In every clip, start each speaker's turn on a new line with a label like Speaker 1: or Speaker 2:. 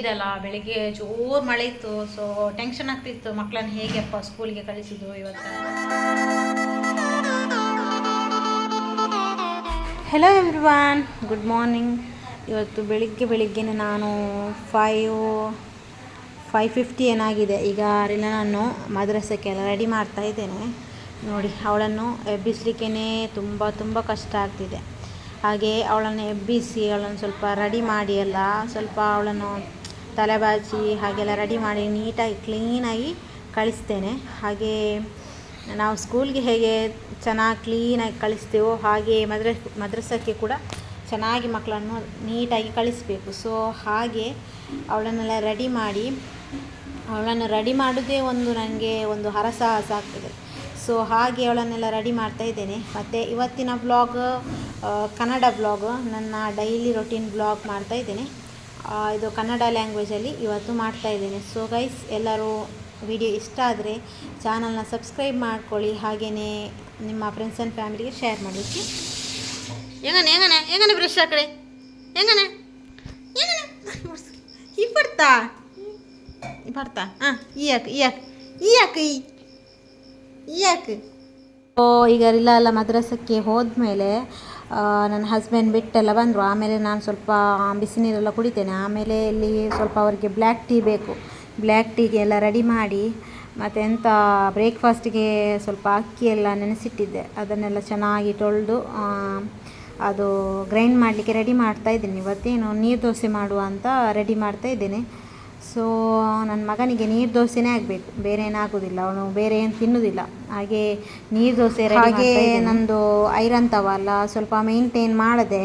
Speaker 1: ಇದಲ್ಲ ಬೆಳಿಗ್ಗೆ ಜೋರು ಮಳೆ ಇತ್ತು ಸೊ ಟೆನ್ಷನ್ ಆಗ್ತಿತ್ತು. ಮಕ್ಕಳನ್ನ ಹೇಗೆಪ್ಪ ಸ್ಕೂಲ್ಗೆ ಕಳಿಸಿದ್ರು ಇವತ್ತು? ಹೆಲೋ ಎವ್ರಿವಾನ್ ಗುಡ್ ಮಾರ್ನಿಂಗ್ ಇವತ್ತು ಬೆಳಿಗ್ಗೆ ಬೆಳಿಗ್ಗೆ ನಾನು ಫೈವ್ ಫೈವ್ ಫಿಫ್ಟಿ ಏನಾಗಿದೆ. ಈಗ ಅರಿಲ್ಲ ನಾನು ಮದ್ರಸಕ್ಕೆಲ್ಲ ರೆಡಿ ಮಾಡ್ತಾ ಇದ್ದೇನೆ. ನೋಡಿ, ಅವಳನ್ನು ಎಬ್ಬಿಸ್ಲಿಕ್ಕೇ ತುಂಬ ತುಂಬ ಕಷ್ಟ ಆಗ್ತಿದೆ. ಹಾಗೆ ಅವಳನ್ನು ಎಬ್ಬಿಸಿ, ಅವಳನ್ನು ಸ್ವಲ್ಪ ರೆಡಿ ಮಾಡಿ ಎಲ್ಲ, ಸ್ವಲ್ಪ ಅವಳನ್ನು ತಲೆಬಾಚಿ ಹಾಗೆಲ್ಲ ರೆಡಿ ಮಾಡಿ ನೀಟಾಗಿ, ಕ್ಲೀನಾಗಿ ಕಳಿಸ್ತೇನೆ. ಹಾಗೆ ನಾವು ಸ್ಕೂಲ್ಗೆ ಹೇಗೆ ಚೆನ್ನಾಗಿ ಕ್ಲೀನಾಗಿ ಕಳಿಸ್ತೇವೋ ಹಾಗೆ ಮದ್ರ, ಮದ್ರಸಕ್ಕೆ ಕೂಡ ಚೆನ್ನಾಗಿ ಮಕ್ಕಳನ್ನು ನೀಟಾಗಿ ಕಳಿಸಬೇಕು. ಸೊ ಹಾಗೆ ಅವಳನ್ನೆಲ್ಲ ರೆಡಿ ಮಾಡಿ, ಅವಳನ್ನು ರೆಡಿ ಮಾಡೋದೇ ಒಂದು ನನಗೆ ಒಂದು ಹರಸಾಹಸ ಆಗ್ತದೆ. ಸೊ ಹಾಗೆ ಅವಳನ್ನೆಲ್ಲ ರೆಡಿ ಮಾಡ್ತಾ ಇದ್ದೇನೆ. ಮತ್ತು ಇವತ್ತಿನ ಬ್ಲಾಗ್ ಕನ್ನಡ ಬ್ಲಾಗ್ ನನ್ನ ಡೈಲಿ ರೊಟೀನ್ ಬ್ಲಾಗ್ ಮಾಡ್ತಾ ಇದ್ದೇನೆ. ಇದು ಕನ್ನಡ ಲ್ಯಾಂಗ್ವೇಜಲ್ಲಿ ಇವತ್ತು ಮಾಡ್ತಾ ಇದ್ದೇನೆ. ಸೊ ಗೈಸ್ ಎಲ್ಲರೂ ವಿಡಿಯೋ ಇಷ್ಟ ಆದರೆ ಚಾನಲ್ನ ಸಬ್ಸ್ಕ್ರೈಬ್ ಮಾಡ್ಕೊಳ್ಳಿ. ಹಾಗೆಯೇ ನಿಮ್ಮ ಫ್ರೆಂಡ್ಸ್ ಆ್ಯಂಡ್ ಫ್ಯಾಮಿಲಿಗೆ ಶೇರ್ ಮಾಡಲಿಕ್ಕೆ ಹೆಂಗನೆ ಹೆಂಗನೆ ಹೆಂಗನೆ ಬ್ರಷ್ ಆ ಕಡೆ? ಹೆಂಗನೆ ಹೆಂಗನೆ ಈ ಬರ್ತಾ? ಈ ಬರ್ತಾ? ಹಾಂ ಈ ಯಾಕೆ ಈ ಯಾಕೆ ಈ ಯಾಕೆ ಈ ಯಾಕೆ ಓ ಈಗ ಇಲ್ಲ ಅಲ್ಲ ಮದ್ರಸಕ್ಕೆ ಹೋದ್ಮೇಲೆ ನನ್ನ ಹಸ್ಬೆಂಡ್ ಬಿಟ್ಟೆಲ್ಲ ಬಂದರು. ಆಮೇಲೆ ನಾನು ಸ್ವಲ್ಪ ಬಿಸಿನೀರೆಲ್ಲ ಕುಡಿತೇನೆ. ಆಮೇಲೆ ಇಲ್ಲಿ ಸ್ವಲ್ಪ ಅವರಿಗೆ ಬ್ಲ್ಯಾಕ್ ಟೀ ಬೇಕು. ಬ್ಲ್ಯಾಕ್ ಟೀಗೆ ಎಲ್ಲ ರೆಡಿ ಮಾಡಿ, ಮತ್ತು ಎಂಥ ಬ್ರೇಕ್ಫಾಸ್ಟಿಗೆ ಸ್ವಲ್ಪ ಅಕ್ಕಿ ಎಲ್ಲ ನೆನೆಸಿಟ್ಟಿದ್ದೆ. ಅದನ್ನೆಲ್ಲ ಚೆನ್ನಾಗಿ ತೊಳೆದು ಅದು ಗ್ರೈಂಡ್ ಮಾಡಲಿಕ್ಕೆ ರೆಡಿ ಮಾಡ್ತಾ ಇದ್ದೀನಿ. ಇವತ್ತೇನು ನೀರು ದೋಸೆ ಮಾಡುವ ಅಂತ ರೆಡಿ ಮಾಡ್ತಾ ಇದ್ದೇನೆ. ಸೊ ನನ್ನ ಮಗನಿಗೆ ನೀರು ದೋಸೆನೇ ಆಗಬೇಕು. ಬೇರೆ ಏನಾಗೋದಿಲ್ಲ ಅವನು ಬೇರೆ ಏನು ತಿನ್ನೋದಿಲ್ಲ. ಹಾಗೆ ನೀರು ದೋಸೆ ಹಾಗೆ ನಂದು ಐರನ್ ತವಲ್ಲ ಸ್ವಲ್ಪ ಮೇಂಟೈನ್ ಮಾಡದೆ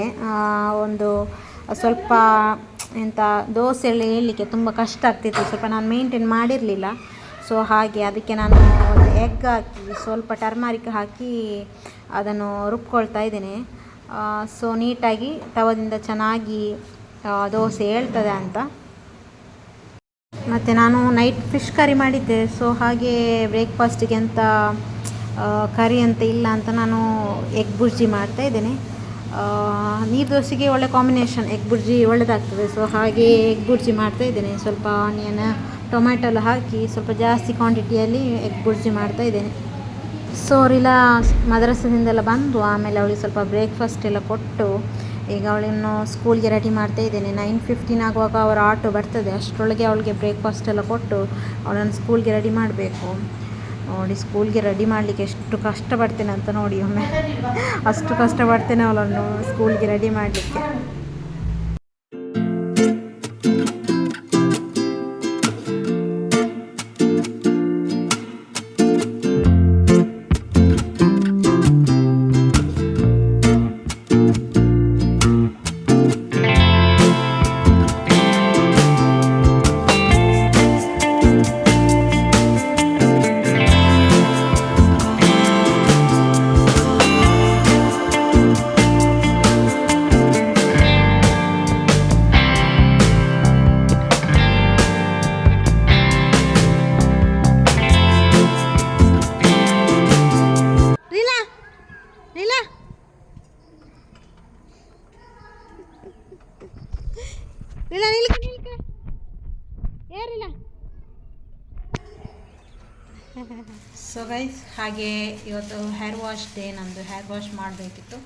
Speaker 1: ಒಂದು ಸ್ವಲ್ಪ ಎಂಥ ದೋಸೆ ಎಲ್ಲ ಹೇಳಲಿಕ್ಕೆ ತುಂಬ ಕಷ್ಟ ಆಗ್ತಿತ್ತು. ಸ್ವಲ್ಪ ನಾನು ಮೇಂಟೈನ್ ಮಾಡಿರಲಿಲ್ಲ. ಸೊ ಹಾಗೆ ಅದಕ್ಕೆ ನಾನು ಒಂದು ಎಗ್ ಹಾಕಿ ಸ್ವಲ್ಪ ಟರ್ಮಾರಿಕ್ ಹಾಕಿ ಅದನ್ನು ರುಬ್ಕೊಳ್ತಾ ಇದ್ದೇನೆ. ಸೊ ನೀಟಾಗಿ ತವದಿಂದ ಚೆನ್ನಾಗಿ ದೋಸೆ ಹೇಳ್ತದೆ ಅಂತ. ಮತ್ತು ನಾನು ನೈಟ್ ಫಿಶ್ ಕರಿ ಮಾಡಿದ್ದೆ. ಸೊ ಹಾಗೆ ಬ್ರೇಕ್ಫಾಸ್ಟಿಗೆ ಅಂತ ಕರಿ ಅಂತ ಇಲ್ಲ ಅಂತ ನಾನು ಎಗ್ ಬುರ್ಜಿ ಮಾಡ್ತಾ ಇದ್ದೇನೆ. ನೀರು ದೋಸೆಗೆ ಒಳ್ಳೆ ಕಾಂಬಿನೇಷನ್ ಎಗ್ ಬುರ್ಜಿ ಒಳ್ಳೆದಾಗ್ತದೆ. ಸೊ ಹಾಗೆ ಎಗ್ ಬುರ್ಜಿ ಮಾಡ್ತಾ ಇದ್ದೇನೆ. ಸ್ವಲ್ಪ ಆನಿಯನ್ ಟೊಮ್ಯಾಟೊ ಎಲ್ಲ ಹಾಕಿ ಸ್ವಲ್ಪ ಜಾಸ್ತಿ ಕ್ವಾಂಟಿಟಿಯಲ್ಲಿ ಎಗ್ ಬುರ್ಜಿ ಮಾಡ್ತಾ ಇದ್ದೇನೆ. ಸೊ ಅವರೆಲ್ಲ ಮದ್ರಸದಿಂದೆಲ್ಲ ಬಂದು ಆಮೇಲೆ ಅವಳಿಗೆ ಸ್ವಲ್ಪ ಬ್ರೇಕ್ಫಾಸ್ಟ್ ಎಲ್ಲ ಕೊಟ್ಟು ಈಗ ಅವಳನ್ನು ಸ್ಕೂಲ್ಗೆ ರೆಡಿ ಮಾಡ್ತಾ ಇದ್ದೇನೆ. ನೈನ್ ಫಿಫ್ಟೀನ್ ಆಗುವಾಗ ಅವರ ಆಟೋ ಬರ್ತದೆ. ಅಷ್ಟರೊಳಗೆ ಅವಳಿಗೆ ಬ್ರೇಕ್ಫಾಸ್ಟ್ ಎಲ್ಲ ಕೊಟ್ಟು ಅವಳನ್ನು ಸ್ಕೂಲ್ಗೆ ರೆಡಿ ಮಾಡಬೇಕು. ನೋಡಿ, ಸ್ಕೂಲ್ಗೆ ರೆಡಿ ಮಾಡಲಿಕ್ಕೆ ಎಷ್ಟು ಕಷ್ಟಪಡ್ತೇನೆ ಅಂತ ನೋಡಿ ಒಮ್ಮೆ. ಅಷ್ಟು ಕಷ್ಟಪಡ್ತೇನೆ ಅವಳನ್ನು ಸ್ಕೂಲ್ಗೆ ರೆಡಿ ಮಾಡಲಿಕ್ಕೆ. ಹಾಗೆ ಇವತ್ತು ಹೇರ್ ವಾಶ್ ಡೇ ನಂದು ಹೇರ್ ವಾಶ್ ಮಾಡಬೇಕಿತ್ತು.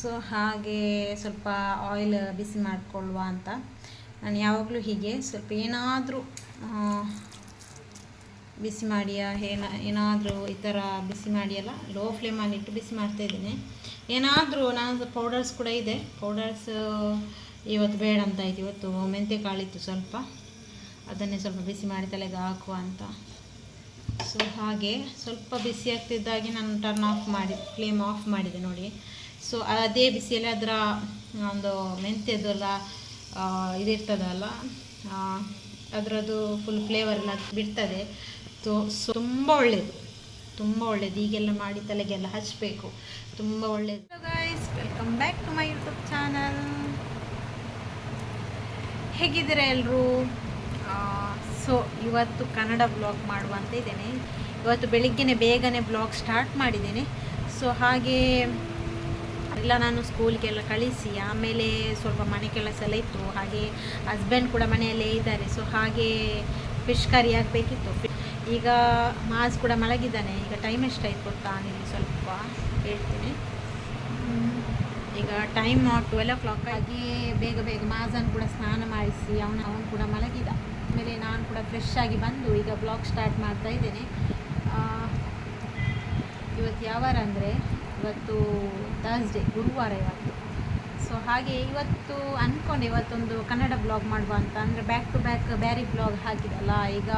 Speaker 1: ಸೊ ಹಾಗೆ ಸ್ವಲ್ಪ ಆಯಿಲ್ ಬಿಸಿ ಮಾಡಿಕೊಳ್ಳುವ ಅಂತ. ನಾನು ಯಾವಾಗಲೂ ಹೀಗೆ ಸ್ವಲ್ಪ ಏನಾದರೂ ಬಿಸಿ ಮಾಡಿಯ, ಏನ, ಏನಾದರೂ ಈ ಥರ ಬಿಸಿ ಮಾಡಿಯಲ್ಲ ಲೋ ಫ್ಲೇಮಲ್ಲಿ ಇಟ್ಟು ಬಿಸಿ ಮಾಡ್ತಾ ಇದ್ದೀನಿ. ಏನಾದರೂ, ನಾನು ಪೌಡರ್ಸ್ ಕೂಡ ಇದೆ. ಪೌಡರ್ಸ್ ಇವತ್ತು ಬೇಡ ಅಂತ ಇದೆ ಇವತ್ತು ಮೆಂತ್ಯ ಕಾಳಿತ್ತು ಸ್ವಲ್ಪ. ಅದನ್ನೇ ಸ್ವಲ್ಪ ಬಿಸಿ ಮಾಡಿ ತಲೆಗೆ ಹಾಕುವ ಅಂತ. ಸೊ ಹಾಗೆ ಸ್ವಲ್ಪ ಬಿಸಿ ಆಗ್ತಿದ್ದಾಗೆ ನಾನು ಟರ್ನ್ ಆಫ್ ಮಾಡಿ ಫ್ಲೇಮ್ ಆಫ್ ಮಾಡಿದೆ ನೋಡಿ. ಸೊ ಅದೇ ಬಿಸಿಯಲ್ಲಿ ಅದರ ಒಂದು ಮೆಂತ್ಯದೆಲ್ಲ ಇದಿರ್ತದಲ್ಲ ಅದರದ್ದು ಫುಲ್ ಫ್ಲೇವರ್ ಎಲ್ಲ ಬಿಡ್ತದೆ. ಸೊ ಸೊ ತುಂಬ ಒಳ್ಳೆಯದು ತುಂಬ ಒಳ್ಳೆಯದು ಈಗೆಲ್ಲ ಮಾಡಿ ತಲೆಗೆಲ್ಲ ಹಚ್ಚಬೇಕು ತುಂಬ ಒಳ್ಳೆಯದು guys welcome back to my YouTube channel ಹೇಗಿದ್ದೀರಾ ಎಲ್ಲರೂ ಸೊ, ಇವತ್ತು ಕನ್ನಡ ಬ್ಲಾಗ್ ಮಾಡುವಂತ ಇದ್ದೇನೆ. ಇವತ್ತು ಬೆಳಿಗ್ಗೆನೆ ಬೇಗನೆ ಬ್ಲಾಗ್ ಸ್ಟಾರ್ಟ್ ಮಾಡಿದ್ದೇನೆ. ಸೊ, ಹಾಗೆ ಎಲ್ಲ ನಾನು ಸ್ಕೂಲ್ಗೆಲ್ಲ ಕಳಿಸಿ, ಆಮೇಲೆ ಸ್ವಲ್ಪ ಮನೆ ಕೆಲಸ ಎಲ್ಲ ಇತ್ತು. ಹಾಗೆ ಹಸ್ಬೆಂಡ್ ಕೂಡ ಮನೆಯಲ್ಲೇ ಇದ್ದಾರೆ. ಸೊ, ಹಾಗೆ ಫಿಶ್ ಕರಿ ಆಗಬೇಕಿತ್ತು. ಈಗ ಮಾಸ್ ಕೂಡ ಮಲಗಿದ್ದಾನೆ. ಈಗ ಟೈಮ್ ಎಷ್ಟಾಯ್ತು ಗೊತ್ತಾ? ನೀವು ಸ್ವಲ್ಪ ಹೇಳ್ತೀನಿ. ಈಗ ಟೈಮ್ ಟ್ವೆಲ್ ಓ ಕ್ಲಾಕ್ ಆಗಿ ಬೇಗ ಬೇಗ ಮಾಸನ್ನು ಕೂಡ ಸ್ನಾನ ಮಾಡಿಸಿ, ಅವನ ಅವನು ಕೂಡ ಮಲಗಿದ. ಆಮೇಲೆ ನಾನು ಕೂಡ ಫ್ರೆಶ್ ಆಗಿ ಬಂದು ಈಗ ಬ್ಲಾಗ್ ಸ್ಟಾರ್ಟ್ ಮಾಡ್ತಾ ಇದ್ದೇನೆ. ಇವತ್ತು ಯಾವಾರ ಅಂದರೆ, ಇವತ್ತು ಥರ್ಸ್ಡೇ ಗುರುವಾರ ಇವತ್ತು. ಸೊ ಹಾಗೆ ಇವತ್ತು ಅಂದ್ಕೊಂಡೆ ಇವತ್ತೊಂದು ಕನ್ನಡ ಬ್ಲಾಗ್ ಮಾಡುವ ಅಂತ. ಅಂದರೆ back to back Beary blog ಹಾಕಿದಲ್ಲ, ಈಗ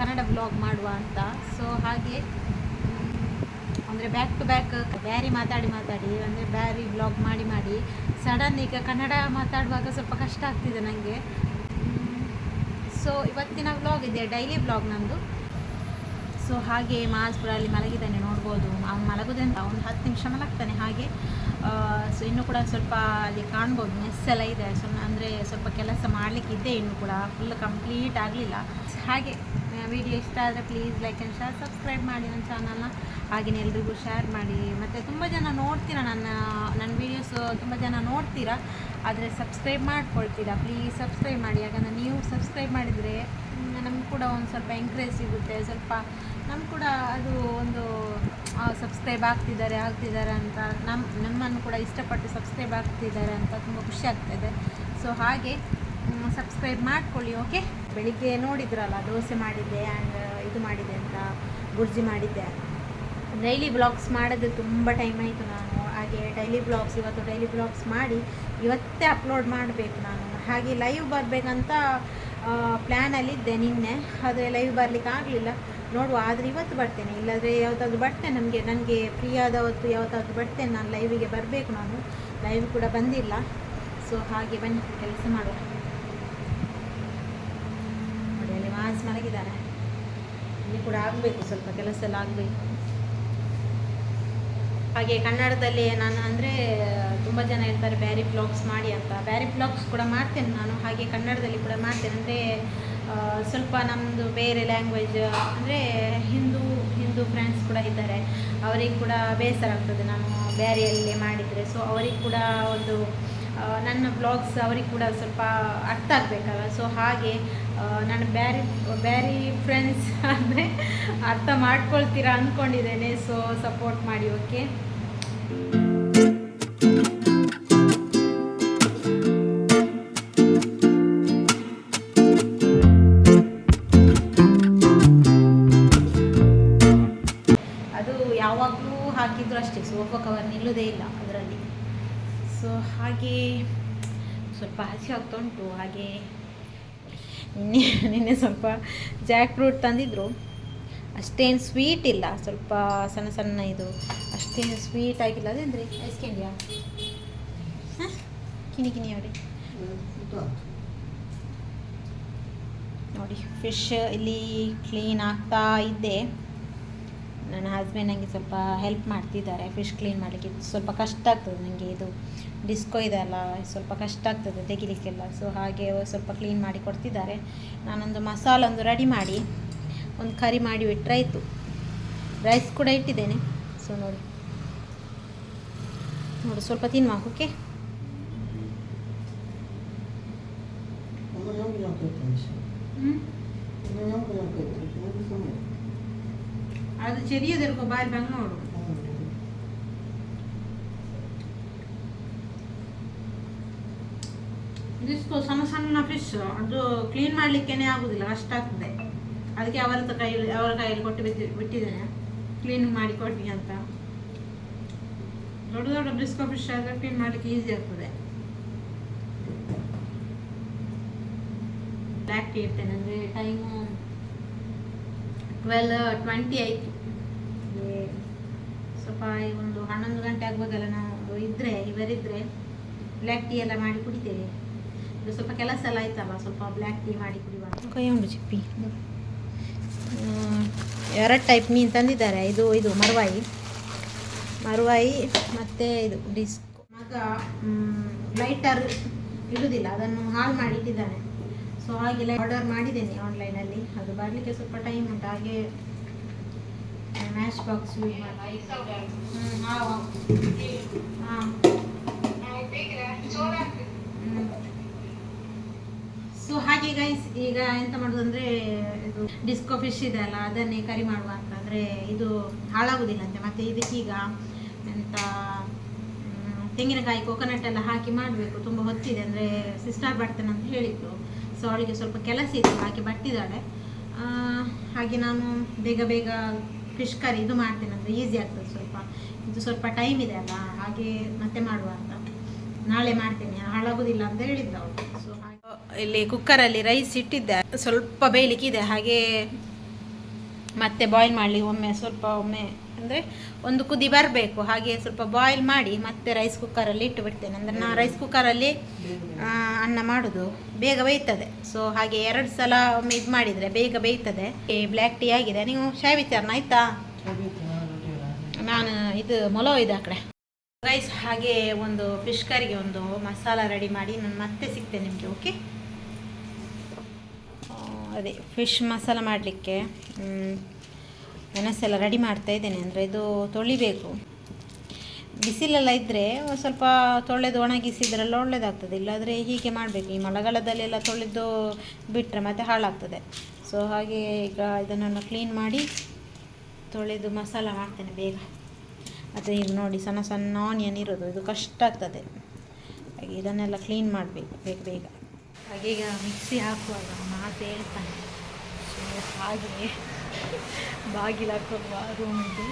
Speaker 1: ಕನ್ನಡ ಬ್ಲಾಗ್ ಮಾಡುವ ಅಂತ. ಸೊ ಹಾಗೆ ಅಂದರೆ ಬ್ಯಾಕ್ ಟು ಬ್ಯಾಕ್ ಬ್ಯಾರಿ ಮಾತಾಡಿ ಮಾತಾಡಿ, ಅಂದರೆ ಬ್ಯಾರಿ ಬ್ಲಾಗ್ ಮಾಡಿ ಮಾಡಿ ಸಡನ್ ಈಗ ಕನ್ನಡ ಮಾತಾಡುವಾಗ ಸ್ವಲ್ಪ ಕಷ್ಟ ಆಗ್ತಿದೆ ನನಗೆ ಸೊ ಇವತ್ತಿನ ವ್ಲಾಗ್ ಇದೆ ಡೈಲಿ ವ್ಲಾಗ್ ನಂದು. ಸೊ ಹಾಗೆ ಮಾಸ್ಪುರಲ್ಲಿ ಮಲಗಿದ್ದಾನೆ, ನೋಡ್ಬೋದು. ಅವ್ನು ಮಲಗೋದಂತ ಒಂದು ಹತ್ತು ನಿಮಿಷ ಮಲಗ್ತಾನೆ ಹಾಗೆ. ಸೊ ಇನ್ನೂ ಕೂಡ ಸ್ವಲ್ಪ ಅಲ್ಲಿ ಕಾಣ್ಬೋದು ಎಲ್ಲ ಇದೆ. ಸೊ ಅಂದರೆ ಸ್ವಲ್ಪ ಕೆಲಸ ಮಾಡಲಿಕ್ಕಿದ್ದೆ ಇನ್ನು ಕೂಡ ಫುಲ್ ಕಂಪ್ಲೀಟ್ ಆಗಲಿಲ್ಲ. ಹಾಗೆ ವಿಡಿಯೋ ಇಷ್ಟ ಆದರೆ please like and share subscribe ಮಾಡಿ ನನ್ನ ಚಾನಲ್ನ ಹಾಗೆಯೇ ಎಲ್ರಿಗೂ ಶೇರ್ ಮಾಡಿ. ಮತ್ತು ತುಂಬ ಜನ ನೋಡ್ತೀರಾ ನನ್ನ ನನ್ನ ವೀಡಿಯೋಸ್ ತುಂಬ ಜನ ನೋಡ್ತೀರಾ? ಆದರೆ ಸಬ್ಸ್ಕ್ರೈಬ್ ಮಾಡ್ಕೊಳ್ತೀರಾ? ಪ್ಲೀಸ್ ಸಬ್ಸ್ಕ್ರೈಬ್ ಮಾಡಿ. ಯಾಕಂದರೆ ನೀವು ಸಬ್ಸ್ಕ್ರೈಬ್ ಮಾಡಿದರೆ ನಮ್ಗೆ ಕೂಡ ಒಂದು ಸ್ವಲ್ಪ ಎಂಕರೇಜ್ ಸಿಗುತ್ತೆ. ಸ್ವಲ್ಪ ನಮ್ಗೆ ಕೂಡ ಅದು ಒಂದು ಸಬ್ಸ್ಕ್ರೈಬ್ ಆಗ್ತಿದ್ದಾರೆ ಆಗ್ತಿದ್ದಾರೆ ಅಂತ ನಮ್ಮ ನಮ್ಮನ್ನು ಕೂಡ ಇಷ್ಟಪಟ್ಟು ಸಬ್ಸ್ಕ್ರೈಬ್ ಆಗ್ತಿದ್ದಾರೆ ಅಂತ ತುಂಬ ಖುಷಿ ಆಗ್ತಾಯಿದೆ ಸೊ ಹಾಗೆ ಸಬ್ಸ್ಕ್ರೈಬ್ ಮಾಡ್ಕೊಳ್ಳಿ ಓಕೆ ಬೆಳಿಗ್ಗೆ ನೋಡಿದ್ರಲ್ಲ, ದೋಸೆ ಮಾಡಿದ್ದೆ ಆ್ಯಂಡ್ ಇದು ಮಾಡಿದೆ ಅಂತ ಗುರ್ಜಿ ಮಾಡಿದ್ದೆ. ಡೈಲಿ ಬ್ಲಾಗ್ಸ್ ಮಾಡೋದು ತುಂಬ ಟೈಮ್ ಆಯಿತು ನಾನು. ಹಾಗೆ ಡೈಲಿ ಬ್ಲಾಗ್ಸ್ ಇವತ್ತು ಡೈಲಿ ಬ್ಲಾಗ್ಸ್ ಮಾಡಿ ಇವತ್ತೇ ಅಪ್ಲೋಡ್ ಮಾಡಬೇಕು ನಾನು. ಹಾಗೆ ಲೈವ್ ಬರಬೇಕಂತ ಪ್ಲ್ಯಾನಲ್ಲಿದ್ದೆ ನಿನ್ನೆ. ಆದರೆ ಲೈವ್ ಬರಲಿಕ್ಕೆ ಆಗಲಿಲ್ಲ. ನೋಡುವ, ಆದರೆ ಇವತ್ತು ಬರ್ತೇನೆ. ಇಲ್ಲಾದರೆ ಯಾವುದಾದ್ರು ಬರ್ತೇನೆ ನಮಗೆ. ನನಗೆ ಫ್ರೀ ಆದ ಹೊತ್ತು ಯಾವುದಾದ್ರು ಬರ್ತೇನೆ. ನಾನು ಲೈವಿಗೆ ಬರಬೇಕು ನಾನು. ಲೈವ್ ಕೂಡ ಬಂದಿಲ್ಲ. ಸೊ ಹಾಗೆ ಬನ್ನಿ, ಕೆಲಸ ಮಾಡುವ. ನೋಡಿ, ಅಲ್ಲಿ ಮಾಸ್ ಮಲಗಿದ್ದಾನೆ ಇಲ್ಲಿ ಕೂಡ ಆಗಬೇಕು ಸ್ವಲ್ಪ, ಕೆಲಸ ಎಲ್ಲ ಆಗಬೇಕು. ಹಾಗೆ ಕನ್ನಡದಲ್ಲಿ ನಾನು ಅಂದರೆ ತುಂಬ ಜನ ಹೇಳ್ತಾರೆ ಬ್ಯಾರಿ ಬ್ಲಾಗ್ಸ್ ಮಾಡಿ ಅಂತ. ಬ್ಯಾರಿ ಬ್ಲಾಗ್ಸ್ ಕೂಡ ಮಾಡ್ತೇನೆ ನಾನು, ಹಾಗೆ ಕನ್ನಡದಲ್ಲಿ ಕೂಡ ಮಾಡ್ತೇನೆ. ಅಂದರೆ ಸ್ವಲ್ಪ ನಮ್ಮದು ಬೇರೆ ಲ್ಯಾಂಗ್ವೇಜ್ ಅಂದರೆ ಹಿಂದೂ ಹಿಂದೂ ಫ್ರೆಂಡ್ಸ್ ಕೂಡ ಇದ್ದಾರೆ. ಅವರಿಗೆ ಕೂಡ ಬೇಸರ ಆಗ್ತದೆ ನಾನು ಬ್ಯಾರಿಯಲ್ಲಿ ಮಾಡಿದರೆ. ಸೊ ಅವರಿಗೆ ಕೂಡ ಒಂದು ನನ್ನ ಬ್ಲಾಗ್ಸ್ ಅವ್ರಿಗೆ ಕೂಡ ಸ್ವಲ್ಪ ಅರ್ಥ ಆಗಬೇಕಲ್ಲ ಸೊ ಹಾಗೆ ನಾನು ಬ್ಯಾರಿ ಬ್ಯಾರಿ ಫ್ರೆಂಡ್ಸ್ ಅಂದರೆ ಅರ್ಥ ಮಾಡ್ಕೊಳ್ತೀರಾ ಅಂದ್ಕೊಂಡಿದ್ದೇನೆ ಸೊ ಸಪೋರ್ಟ್ ಮಾಡಿ ಓಕೆ ಯಾವಾಗಲೂ ಹಾಕಿದ್ರು ಅಷ್ಟೇ ಸೋಫಾ ಕವರ್ ನಿಲ್ಲೋದೇ ಇಲ್ಲ ಅದರಲ್ಲಿ. ಸೊ ಹಾಗೆ ಸ್ವಲ್ಪ ಹಸಿ ಆಗ್ತಾ ಉಂಟು, ಹಾಗೆ ನಿನ್ನೆ ನಿನ್ನೆ ಸ್ವಲ್ಪ ಜಾಕ್ ಫ್ರೂಟ್ ತಂದಿದ್ರು. ಅಷ್ಟೇನು ಸ್ವೀಟ್ ಇಲ್ಲ. ಸ್ವಲ್ಪ ಸಣ್ಣ ಸಣ್ಣ ಇದು. ಅಷ್ಟೇನು ಸ್ವೀಟ್ ಆಗಿಲ್ಲ. ಅದೇನ್ರಿ ಐಸ್ ಹಾಂ? ಕಿನಿ ಕಿನಿ ನೋಡಿ ನೋಡಿ ಫಿಶ್ ಇಲ್ಲಿ ಕ್ಲೀನ್ ಆಗ್ತಾ ಇದ್ದೆ ನನ್ನ ಹಸ್ಬೆಂಡ್ ನನಗೆ ಸ್ವಲ್ಪ ಹೆಲ್ಪ್ ಮಾಡ್ತಿದ್ದಾರೆ. ಫಿಶ್ ಕ್ಲೀನ್ ಮಾಡಲಿಕ್ಕೆ. ಸ್ವಲ್ಪ ಕಷ್ಟ ಆಗ್ತದೆ ನನಗೆ ಇದು. ಡಿಸ್ಕೋ ಇದೆ ಅಲ್ಲ, ಸ್ವಲ್ಪ ಕಷ್ಟ ಆಗ್ತದೆ ತೆಗಿಲಿಕ್ಕೆಲ್ಲ. ಸೊ ಹಾಗೆ ಸ್ವಲ್ಪ ಕ್ಲೀನ್ ಮಾಡಿ ಕೊಡ್ತಿದ್ದಾರೆ. ನಾನೊಂದು ಮಸಾಲ ಒಂದು ರೆಡಿ ಮಾಡಿ. ಒಂದು ಕರಿ ಮಾಡಿ ಬಿಟ್ಟರಾಯಿತು ರೈಸ್ ಕೂಡ ಇಟ್ಟಿದ್ದೇನೆ. ಸೊ ನೋಡಿ. ನೋಡಿ, ಸ್ವಲ್ಪ ತಿನ್ನುವ ಓಕೆ ಅದು ಚೆರಿಯದಿರ್ಕೋ ಬಾಯಿ ಬಂಗ್ ನೋಡು. ಇದಿಸ್ಕೋ ಸಣ್ಣ ಸಣ್ಣ ಫಿಶ್ ಅದು ಕ್ಲೀನ್ ಮಾಡ್ಲಿಕ್ಕೆ ಆಗುದಿಲ್ಲ ಅಷ್ಟಾಗ್ತದೆ ಅದಕ್ಕೆ ಅವರ ಕೈಯಲ್ಲಿ ಅವರ ಕೈಯಲ್ಲಿ ಕೊಟ್ಟು ಬಿಟ್ಟು ಬಿಟ್ಟಿದ್ದೇನೆ. ಕ್ಲೀನ್ ಮಾಡಿ ಕೊಡಿ ಅಂತ. ದೊಡ್ಡ ದೊಡ್ಡ ಬಿಸ್ಕೋ ಫಿಶ್ ಆದರೆ ಕ್ಲೀನ್ ಮಾಡಲಿಕ್ಕೆ ಈಸಿ ಆಗ್ತದೆ. ಬ್ಲ್ಯಾಕ್ ಟೀ ಇರ್ತೇನೆ ಅಂದರೆ ಟೈಮು ಟ್ವೆಲ್ ಟ್ವೆಂಟಿ ಆಯಿತು. ಸ್ವಲ್ಪ ಒಂದು ಹನ್ನೊಂದು ಗಂಟೆ ಆಗ್ಬೋದಲ್ಲ ನಾವು ಇದ್ದರೆ ಇವರಿದ್ದರೆ ಬ್ಲ್ಯಾಕ್ ಟೀ ಎಲ್ಲ ಮಾಡಿ ಕುಡಿತೇವೆ. ಸ್ವಲ್ಪ ಕೆಲಸ ಎಲ್ಲ ಆಯ್ತಲ್ಲ ಸ್ವಲ್ಪ ಬ್ಲ್ಯಾಕ್ ಟೀ ಮಾಡಿ ಕುಡಿಯುವ ಕೈ ಉಂಟು ಚಿಪ್ಪಿ. ಎರಡು ಟೈಪ್ ಮೀನು ತಂದಿದ್ದಾರೆ. ಇದು ಇದು ಮರವಾಯಿ. ಮರವಾಯಿ ಮತ್ತು ಇದು ಡಿಸ್ಕ್ ಮಗ ಲೈಟರ್ ಇಡುವುದಿಲ್ಲ ಅದನ್ನು ಹಾಳು ಮಾಡಿ ಇಟ್ಟಿದ್ದಾನೆ. ಸೊ ಹಾಗೆಲ್ಲ ಆರ್ಡರ್ ಮಾಡಿದ್ದೇನೆ ಆನ್ಲೈನಲ್ಲಿ ಅದು ಬರಲಿಕ್ಕೆ ಸ್ವಲ್ಪ ಟೈಮ್ ಉಂಟು. ಹಾಗೆ ಮ್ಯಾಚ್ ಬಾಕ್ಸ್ ಹಾಂ. ಹಾಂ. ಸೊ ಹಾಗೆ ಗೈಸ್ ಈಗ ಎಂತ ಮಾಡೋದು ಅಂದರೆ ಇದು ಡಿಸ್ಕೋ ಫಿಶ್ ಇದೆ ಅಲ್ಲ, ಅದನ್ನೇ ಕರಿ ಮಾಡುವ ಅಂತ ಅಂದರೆ, ಇದು ಹಾಳಾಗೋದಿಲ್ಲಂತೆ ಮತ್ತು ಇದಕ್ಕೀಗ ಎಂತ ತೆಂಗಿನಕಾಯಿ ಕೊಕೊನಟ್ ಎಲ್ಲ ಹಾಕಿ ಮಾಡಬೇಕು. ತುಂಬ ಹೊತ್ತಿದೆ ಅಂದರೆ ಸಿಸ್ಟರ್ ಬರ್ತೇನೆ ಅಂತ ಹೇಳಿದ್ರು. ಸೊ ಅವಳಿಗೆ ಸ್ವಲ್ಪ ಕೆಲಸ ಇತ್ತು ಹಾಕಿ ಬರ್ತಿದ್ದಾಳೆ. ಹಾಗೆ ನಾನು ಬೇಗ ಬೇಗ ಫಿಶ್ ಕರಿ ಇದು ಮಾಡ್ತೇನೆ ಅಂದರೆ ಈಸಿ ಆಗ್ತದೆ ಸ್ವಲ್ಪ. ಇದು ಸ್ವಲ್ಪ ಟೈಮ್ ಇದೆ ಅಲ್ಲ, ಹಾಗೆ ಮತ್ತೆ ಮಾಡುವ ಅಂತ. ನಾಳೆ ಮಾಡ್ತೇನೆ, ಹಾಳಾಗೋದಿಲ್ಲ ಅಂತ ಹೇಳಿದ್ರು ಅವಳು. ಇಲ್ಲಿ ಕುಕ್ಕರಲ್ಲಿ ರೈಸ್ ಇಟ್ಟಿದ್ದೆ. ಸ್ವಲ್ಪ ಬೇಯಲಿಕ್ಕಿದೆ. ಹಾಗೆ ಮತ್ತೆ ಬಾಯ್ಲ್ ಮಾಡಲಿ. ಒಮ್ಮೆ ಸ್ವಲ್ಪ ಒಮ್ಮೆ ಅಂದರೆ ಒಂದು ಕುದಿ ಬರಬೇಕು. ಹಾಗೆ ಸ್ವಲ್ಪ ಬಾಯ್ಲ್ ಮಾಡಿ ಮತ್ತೆ ರೈಸ್ ಕುಕ್ಕರಲ್ಲಿ ಇಟ್ಟು ಬಿಡ್ತೇನೆ. ಅಂದರೆ ನಾನು ರೈಸ್ ಕುಕ್ಕರಲ್ಲಿ ಅನ್ನ ಮಾಡೋದು. ಬೇಗ ಬೇಯ್ತದೆ. ಸೊ ಹಾಗೆ ಎರಡು ಸಲ ಒಮ್ಮೆ ಇದು ಮಾಡಿದರೆ ಬೇಗ ಬೇಯ್ತದೆ. ಬ್ಲ್ಯಾಕ್ ಟೀ ಆಗಿದೆ. ನೀವು ಶಾಯ್ ವಿಚಾರನ ಆಯ್ತಾ? ನಾನು ಇದು ಮೊಲೋ ಇದೆ ಆ ಕಡೆ. ರೈಸ್ ಹಾಗೆ ಒಂದು ಫಿಶ್ ಕರಿಗೆ ಒಂದು ಮಸಾಲ ರೆಡಿ ಮಾಡಿ ನಾನು ಮತ್ತೆ ಸಿಗ್ತೇನೆ ನಿಮಗೆ ಓಕೆ ಅದೇ ಫಿಶ್ ಮಸಾಲ ಮಾಡಲಿಕ್ಕೆ ಮೆಣಸೆಲ್ಲ ರೆಡಿ ಮಾಡ್ತಾ ಇದ್ದೇನೆ. ಅಂದರೆ ಇದು ತೊಳಿಬೇಕು. ಬಿಸಿಲೆಲ್ಲ ಇದ್ದರೆ ಸ್ವಲ್ಪ ತೊಳೆದು ಒಣಗಿಸಿದ್ರೆಲ್ಲ ಒಳ್ಳೆಯದಾಗ್ತದೆ ಇಲ್ಲಾದರೆ ಹೀಗೆ ಮಾಡಬೇಕು. ಈ ಮಳೆಗಾಲದಲ್ಲೆಲ್ಲ ತೊಳೆದು ಬಿಟ್ಟರೆ ಮತ್ತೆ ಹಾಳಾಗ್ತದೆ. ಸೊ ಹಾಗೆ ಈಗ ಇದನ್ನೆಲ್ಲ ಕ್ಲೀನ್ ಮಾಡಿ ತೊಳೆದು ಮಸಾಲ ಮಾಡ್ತೇನೆ ಬೇಗ. ಮತ್ತು ಈಗ ನೋಡಿ ಸಣ್ಣ ಸಣ್ಣ ಆನಿಯನ್ ಇರೋದು. ಇದು ಕಷ್ಟ ಆಗ್ತದೆ. ಹಾಗೆ ಇದನ್ನೆಲ್ಲ ಕ್ಲೀನ್ ಮಾಡಬೇಕು ಬೇಗ ಬೇಗ. ಹಾಗೆ ಮಿಕ್ಸಿ ಹಾಕುವಾಗ ಮಾತು ಹೇಳ್ತಾನೆ ಸೊ ಹಾಗೆ ಬಾಗಿಲು ಹಾಕೋಲ್ವಾ ರೂಮಿಗೆ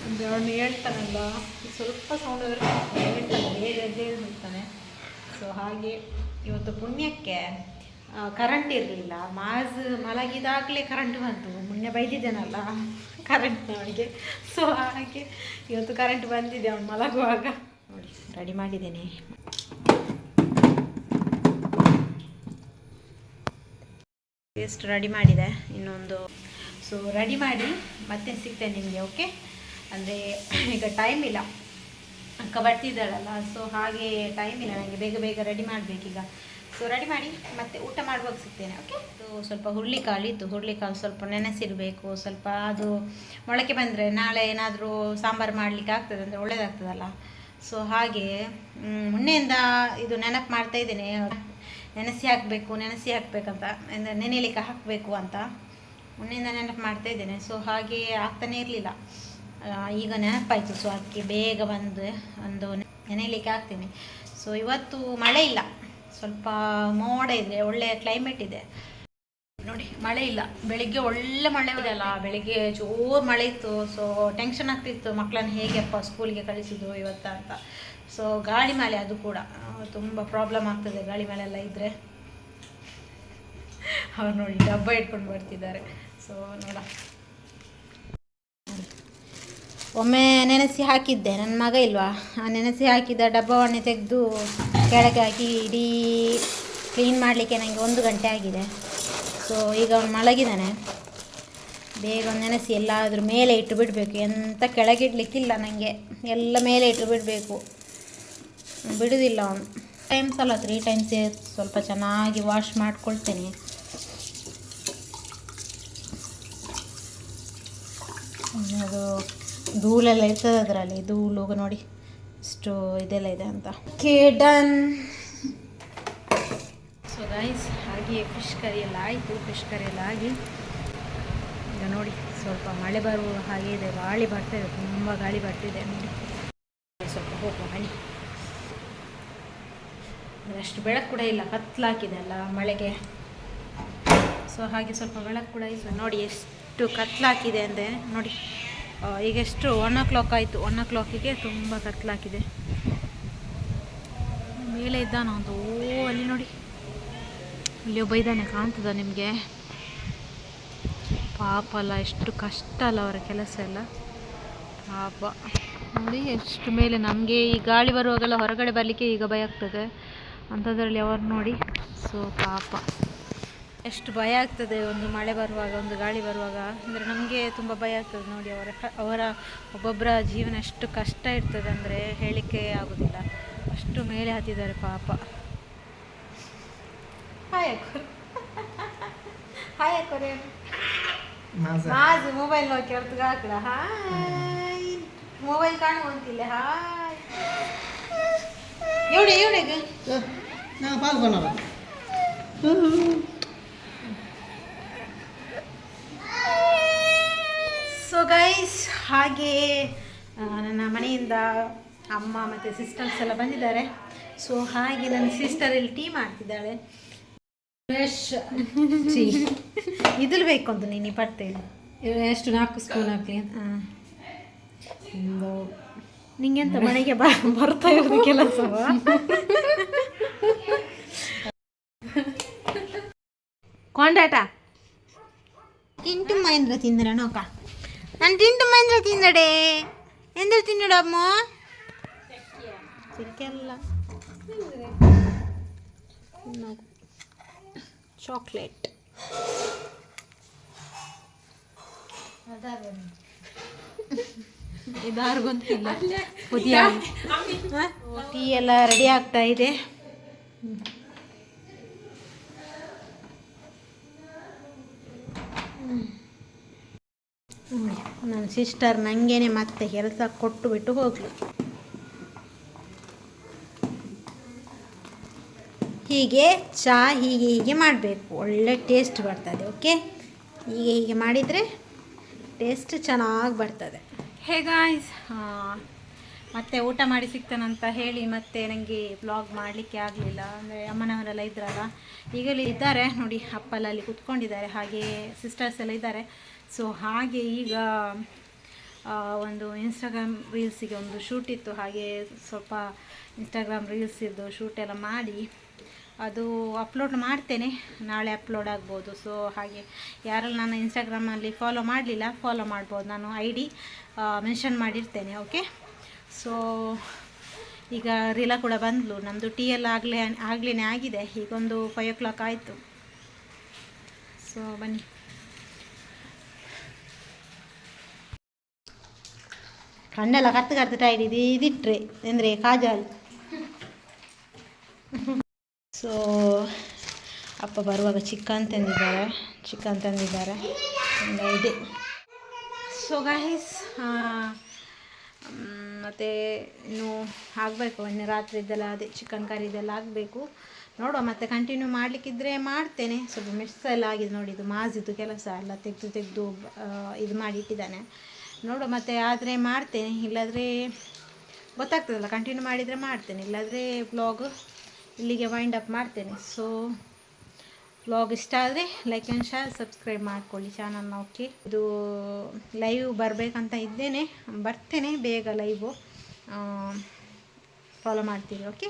Speaker 1: ಅಂದರೆ ಅವನು ಹೇಳ್ತಾನಲ್ಲ, ಸ್ವಲ್ಪ ಸೌಂಡ್ ಹೇಳ್ತಾನೆ, ಬೇಗ ಹೇಳ್ತಾನೆ. ಸೊ ಹಾಗೆ ಇವತ್ತು ಪುಣ್ಯಕ್ಕೆ ಕರೆಂಟ್ ಇರಲಿಲ್ಲ. ಮಾಜ್ ಮಲಗಿದಾಗಲೇ ಕರೆಂಟ್ ಬಂತು. ಮೊನ್ನೆ ಬೈದಿದ್ದೇನಲ್ಲ ಕರೆಂಟ್ ಅವನಿಗೆ ಸೊ ಹಾಗೆ ಇವತ್ತು ಕರೆಂಟ್ ಬಂದಿದೆ, ಅವನು ಮಲಗುವಾಗ. ನೋಡಿ ರೆಡಿ ಮಾಡಿದ್ದೇನೆ. ಪೇಸ್ಟ್ ರೆಡಿ ಮಾಡಿದೆ, ಇನ್ನೊಂದು. ಸೊ ರೆಡಿ ಮಾಡಿ ಮತ್ತೆ ಸಿಗ್ತೇನೆ ನಿಮಗೆ ಓಕೆ ಅಂದರೆ ಈಗ ಟೈಮ್ ಇಲ್ಲ. ಅಕ್ಕ ಬರ್ತಿದ್ದಾಳಲ್ಲ ಸೊ ಹಾಗೆ ಟೈಮ್ ಇಲ್ಲ ನನಗೆ ಬೇಗ ಬೇಗ ರೆಡಿ ಮಾಡಬೇಕೀಗ. ಸೊ ರೆಡಿ ಮಾಡಿ ಮತ್ತೆ ಊಟ ಮಾಡುವಾಗ ಸಿಗ್ತೇನೆ ಓಕೆ ಸೊ ಸ್ವಲ್ಪ ಹುರುಳಿಕಾಳು ಇತ್ತು ಹುರುಳಿಕಾಳು ಸ್ವಲ್ಪ ನೆನೆಸಿರಬೇಕು, ಸ್ವಲ್ಪ ಅದು ಮೊಳಕೆ ಬಂದರೆ ನಾಳೆ ಏನಾದರೂ ಸಾಂಬಾರು ಮಾಡಲಿಕ್ಕೆ ಆಗ್ತದೆ ಅಂದರೆ ಒಳ್ಳೇದಾಗ್ತದಲ್ಲ. ಸೊ ಹಾಗೆ ಮುನ್ನೆಯಿಂದ ಇದು ನೆನಪು ಮಾಡ್ತಾ ಇದ್ದೇನೆ. ನೆನೆಸಿ ಹಾಕಬೇಕು ನೆನೆಸಿ ಹಾಕಬೇಕಂತ ಅಂದರೆ ನೆನೆಯಲಿಕ್ಕೆ ಹಾಕಬೇಕು ಅಂತ ಮೊನ್ನೆಯಿಂದ ನೆನಪು ಮಾಡ್ತಾ ಇದ್ದೇನೆ. ಸೊ ಹಾಗೆ ಆಗ್ತಾನೆ ಇರಲಿಲ್ಲ. ಈಗ ನೆನಪಾಯಿತು. ಸೊ ಅದಕ್ಕೆ ಬೇಗ ಬಂದು ಒಂದು ನೆನೆಯಲಿಕ್ಕೆ ಹಾಕ್ತೀನಿ. ಸೊ ಇವತ್ತು ಮಳೆ ಇಲ್ಲ. ಸ್ವಲ್ಪ ಮೋಡ ಇದೆ ಒಳ್ಳೆಯ ಕ್ಲೈಮೇಟ್ ಇದೆ. ನೋಡಿ ಮಳೆ ಇಲ್ಲ. ಬೆಳಿಗ್ಗೆ ಒಳ್ಳೆ ಮಳೆ ಇದೆಯಲ್ಲ ಬೆಳಿಗ್ಗೆ ಜೋರು ಮಳೆ ಇತ್ತು. ಸೊ ಟೆನ್ಷನ್ ಆಗ್ತಿತ್ತು. ಮಕ್ಕಳನ್ನ ಹೇಗೆಪ್ಪ ಸ್ಕೂಲಿಗೆ ಕಳಿಸಿದ್ದು ಇವತ್ತ ಅಂತ. ಸೊ ಗಾಳಿ ಮಳೆ ಅದು ಕೂಡ. ತುಂಬ ಪ್ರಾಬ್ಲಮ್ ಆಗ್ತದೆ, ಗಾಳಿ ಮೇಲೆಲ್ಲ ಇದ್ದರೆ ಅವ್ರು ನೋಡಿ, ಡಬ್ಬ ಇಟ್ಕೊಂಡು ಬರ್ತಿದ್ದಾರೆ. ಸೊ ನೋಡ. ಒಮ್ಮೆ ನೆನೆಸಿ ಹಾಕಿದ್ದೆ. ನನ್ನ ಮಗ ಇಲ್ವಾ? ಆ ನೆನೆಸಿ ಹಾಕಿದ್ದ ಡಬ್ಬವನ್ನು ತೆಗೆದು ಕೆಳಗೆ ಹಾಕಿ ಇಡೀ ಕ್ಲೀನ್ ಮಾಡಲಿಕ್ಕೆ ನನಗೆ ಒಂದು ಗಂಟೆ ಆಗಿದೆ. ಸೊ ಈಗ ಅವನು ಮಲಗಿದ್ದಾನೆ ಬೇಗ ಒಂದು ನೆನೆಸಿ ಎಲ್ಲಾದರೂ ಮೇಲೆ ಇಟ್ಟು ಬಿಡಬೇಕು. ಎಂಥ ಕೆಳಗಿಡ್ಲಿಕ್ಕಿಲ್ಲ ನನಗೆ ಎಲ್ಲ ಮೇಲೆ ಇಟ್ಟು ಬಿಡಬೇಕು. ಬಿಡುವುದಿಲ್ಲ ಅವನು. ಟೈಮ್ಸ್ ಅಲ್ಲ ತ್ರೀ ಟೈಮ್ಸೇ ಸ್ವಲ್ಪ ಚೆನ್ನಾಗಿ ವಾಶ್ ಮಾಡ್ಕೊಳ್ತೇನೆ. ಅದು ಧೂಳೆಲ್ಲ ಇರ್ತದೆ ಅದರಲ್ಲಿ ಧೂಳು ನೋಡಿ, ಇಷ್ಟು ಇದೆಲ್ಲ ಇದೆ ಅಂತ. ಕೇಡನ್ ಸೊ ಗೈಸ್ ಹಾಗೆ ಫಿಶ್ ಕರಿ ಎಲ್ಲ ಆಯಿತು ಫಿಶ್ ಕರಿ ಎಲ್ಲ ಆಗಿ. ಈಗ ನೋಡಿ, ಸ್ವಲ್ಪ ಮಳೆ ಬರುವ ಹಾಗೆ ಇದೆ, ಗಾಳಿ ಬರ್ತಾ ಇದೆ, ತುಂಬ ಗಾಳಿ ಬರ್ತಿದೆ ನೋಡಿ. ಸ್ವಲ್ಪ ಹೋಗುವ ಅಂದ್ರೆ ಅಷ್ಟು ಬೆಳಕು ಕೂಡ ಇಲ್ಲ ಕತ್ಲಾಕಿದೆ ಅಲ್ಲ ಮಳೆಗೆ. ಸೊ ಹಾಗೆ ಸ್ವಲ್ಪ ಬೆಳಕು ಕೂಡ ಇಲ್ಲ. ನೋಡಿ ಎಷ್ಟು ಕತ್ಲಾಕಿದೆ ಅಂದರೆ, ನೋಡಿ ಈಗ ಎಷ್ಟು ಒನ್ ಓ ಕ್ಲಾಕ್ ಆಯಿತು. ಒನ್ ಓ ಕ್ಲಾಕಿಗೆ ತುಂಬ ಕತ್ಲಾಕಿದೆ ಮೇಲೆ ಇದ್ದಾನ ಒಂದು, ಓ, ಅಲ್ಲಿ ನೋಡಿ. ಅಲ್ಲಿ ಒಬ್ಬ ಇದ್ದಾನೆ, ಕಾಣ್ತದ ನಿಮಗೆ? ಪಾಪ ಅಲ್ಲ, ಎಷ್ಟು ಕಷ್ಟ ಅಲ್ಲ ಅವರ ಕೆಲಸ ಎಲ್ಲ. ಪಾಪ. ನೋಡಿ, ಎಷ್ಟು ಮೇಲೆ ನಮಗೆ ಈ ಗಾಳಿ ಬರುವಾಗೆಲ್ಲ ಹೊರಗಡೆ ಬರಲಿಕ್ಕೆ ಈಗ ಭಯ ಆಗ್ತದೆ. ಅಂಥದ್ರಲ್ಲಿ ಅವರು ನೋಡಿ. ಸೊ ಪಾಪ. ಎಷ್ಟು ಭಯ ಆಗ್ತದೆ ಒಂದು ಮಳೆ ಬರುವಾಗ ಒಂದು ಗಾಳಿ ಬರುವಾಗ. ಅಂದರೆ ನಮಗೆ ತುಂಬ ಭಯ ಆಗ್ತದೆ ನೋಡಿ ಅವರ ಅವರ ಒಬ್ಬೊಬ್ಬರ ಜೀವನ ಎಷ್ಟು ಕಷ್ಟ ಇರ್ತದೆ ಅಂದರೆ ಹೇಳಿಕೆ ಆಗೋದಿಲ್ಲ. ಅಷ್ಟು ಮೇಲೆ ಹತ್ತಿದ್ದಾರೆ ಪಾಪ. ಹಾಯ್ ಅಕ್ಕೋರೆ ಹಾಯ್ ಅಕ್ಕೋರೆ
Speaker 2: ಮಾಸ
Speaker 1: ಮಾಜು ಮೊಬೈಲ್ ನೋಡಿ ಹೊರತು ಹಾಕ್ಲ. ಹಾಯ್ ಮೊಬೈಲ್ ಕಾಣುವಂತಿಲ್ಲ. ಹಾಯ್ ಎವಡೆ
Speaker 2: ಪಾಲ್ಗೊಳ್ಳಲ್ಲ
Speaker 1: ಸೊ ಗೈಸ್ ಹಾಗೆ ನನ್ನ ಮನೆಯಿಂದ ಅಮ್ಮ ಮತ್ತು ಸಿಸ್ಟರ್ಸ್ ಎಲ್ಲ ಬಂದಿದ್ದಾರೆ. ಸೊ ಹಾಗೆ ನನ್ನ ಸಿಸ್ಟರ್ ಇಲ್ಲಿ ಟೀ ಮಾಡ್ತಿದ್ದಾಳೆ.
Speaker 3: ಫ್ರೆಶ್
Speaker 1: ಇದ್ರಲ್ಲಿ ಬೇಕು ಅಂತ ನೀನು ಪಡ್ತೇನೆ
Speaker 3: ಎಷ್ಟು ನಾಲ್ಕು ಸ್ಪೂನ್ ಹಾಕಿ.
Speaker 1: ಒಂದು ನಿಂಗೆಂತ ಮನೆಗೆ ಬ ಬರ್ತಾ ಇರೋದು ಕೆಲಸವ ಕೊಂಡಾಟ ಟಿಂಟು ಮಹೇಂದ್ರ ತಿಂದ್ರ ನೋಕ ನಾನು ಟಿಂಟು ಮಹೇಂದ್ರ ತಿಂದಡೆ ಎಂದ್ರ ತಿನ್ನಡ ಅಮ್ಮ ಚಿಕ್ಕೆಲ್ಲ ಚಾಕ್ಲೇಟ್
Speaker 3: ಇದಾರ್ಗೊಂತಿಲ್ಲ.
Speaker 1: ಟೀ ಎಲ್ಲ ರೆಡಿ ಆಗ್ತಾ ಇದೆ. ನನ್ನ ಸಿಸ್ಟರ್ ನನಗೇನೆ ಮತ್ತೆ ಕೆಲಸ ಕೊಟ್ಟು ಬಿಟ್ಟು ಹೋಗ್ಲಿ. ಹೀಗೆ ಚಹಾ ಹೀಗೆ ಹೀಗೆ ಮಾಡಬೇಕು. ಒಳ್ಳೆ ಟೇಸ್ಟ್ ಬರ್ತದೆ ಓಕೆ ಹೀಗೆ ಹೀಗೆ ಮಾಡಿದರೆ ಟೇಸ್ಟ್ ಚೆನ್ನಾಗಿ ಬರ್ತದೆ. ಹೇ ಗಾಯ್ಸ್ ಮತ್ತೆ ಊಟ ಮಾಡಿ ಸಿಗ್ತಾನಂತ ಹೇಳಿ ಮತ್ತೆ ನನಗೆ ಬ್ಲಾಗ್ ಮಾಡಲಿಕ್ಕೆ ಆಗಲಿಲ್ಲ. ಅಂದರೆ ಅಮ್ಮನವರೆಲ್ಲ ಇದ್ರಲ್ಲ, ಈಗಲೇ ಇದ್ದಾರೆ. ನೋಡಿ ಅಪ್ಪಲ್ಲ ಅಲ್ಲಿ ಕುತ್ಕೊಂಡಿದ್ದಾರೆ. ಹಾಗೆ ಸಿಸ್ಟರ್ಸ್ ಎಲ್ಲ ಇದ್ದಾರೆ. ಸೊ ಹಾಗೆ ಈಗ ಒಂದು ಇನ್ಸ್ಟಾಗ್ರಾಮ್ ರೀಲ್ಸಿಗೆ ಒಂದು ಶೂಟ್ ಇತ್ತು. ಹಾಗೆ ಸ್ವಲ್ಪ ಇನ್ಸ್ಟಾಗ್ರಾಮ್ ರೀಲ್ಸಿದ್ದು ಶೂಟೆಲ್ಲ ಮಾಡಿ ಅದು ಅಪ್ಲೋಡ್ ಮಾಡ್ತೇನೆ ನಾಳೆ ಅಪ್ಲೋಡ್ ಆಗ್ಬೋದು ಸೊ ಹಾಗೆ ಯಾರಲ್ಲಿ ನಾನು ಇನ್ಸ್ಟಾಗ್ರಾಮಲ್ಲಿ ಫಾಲೋ ಮಾಡಲಿಲ್ಲ ಫಾಲೋ ಮಾಡ್ಬೋದು ನಾನು ಐ ಡಿ ಮೆನ್ಷನ್ ಮಾಡಿರ್ತೇನೆ ಓಕೆ ಸೊ ಈಗ ರೀಲಾ ಕೂಡ ಬಂದಳು ನಮ್ಮದು ಟೀ ಎಲ್ಲ ಆಗಲೇ ಆಗ್ಲೇ ಆಗಿದೆ ಈಗೊಂದು ಫೈವ್ ಓ ಕ್ಲಾಕ್ ಆಯಿತು ಸೊ ಬನ್ನಿ ಕಣ್ಣೆಲ್ಲ ಕತ್ತು ಕರ್ತು ಟೈಡ್ ಇದು ಇದಿಟ್ರೆ ಅಂದರೆ ಕಾಜಲ್ ಸೊ, ಅಪ್ಪ ಬರುವಾಗ ಚಿಕನ್ ತಂದಿದ್ದಾರೆ ಚಿಕನ್ ತಂದಿದ್ದಾರೆ. ಇದೆ. ಸೊ ಗೈಸ್ ಮತ್ತು ಇನ್ನು ಆಗಬೇಕು. ಮೊನ್ನೆ ರಾತ್ರಿ ಇದೆಲ್ಲ ಅದೇ ಚಿಕನ್ ಕರಿ ಇದೆಲ್ಲ ಆಗಬೇಕು. ನೋಡುವ, ಮತ್ತೆ ಕಂಟಿನ್ಯೂ ಮಾಡಲಿಕ್ಕಿದ್ರೆ ಮಾಡ್ತೇನೆ. ಸ್ವಲ್ಪ ಮಿಸ್ ಎಲ್ಲ ಆಗಿದೆ ನೋಡಿ, ಇದು ಮಾಜಿದ್ದು ಕೆಲಸ ಎಲ್ಲ ತೆಗೆದು ತೆಗೆದು ಇದು ಮಾಡಿ ಇಟ್ಟಿದ್ದಾನೆ. ನೋಡುವ, ಮತ್ತೆ ಆದರೆ ಮಾಡ್ತೇನೆ. ಇಲ್ಲಾದರೆ ಗೊತ್ತಾಗ್ತದಲ್ಲ ಕಂಟಿನ್ಯೂ ಮಾಡಿದರೆ ಮಾಡ್ತೇನೆ. ಇಲ್ಲಾದರೆ ಬ್ಲಾಗ್ ಇಲ್ಲಿಗೆ ವೈಂಡ್ ಅಪ್ ಮಾಡ್ತೇನೆ. ಸೊ ವ್ಲಾಗ್ ಇಷ್ಟ ಆದರೆ ಲೈಕ್ ಆ್ಯಂಡ್ ಶೇರ್ ಸಬ್ಸ್ಕ್ರೈಬ್ ಮಾಡ್ಕೊಳ್ಳಿ ಚಾನಲ್ನ ಓಕೆ ಇದು ಲೈವ್ ಬರಬೇಕಂತ ಇದ್ದೇನೆ. ಬರ್ತೇನೆ, ಬೇಗ ಲೈವು ಫಾಲೋ ಮಾಡ್ತೀರಿ ಓಕೆ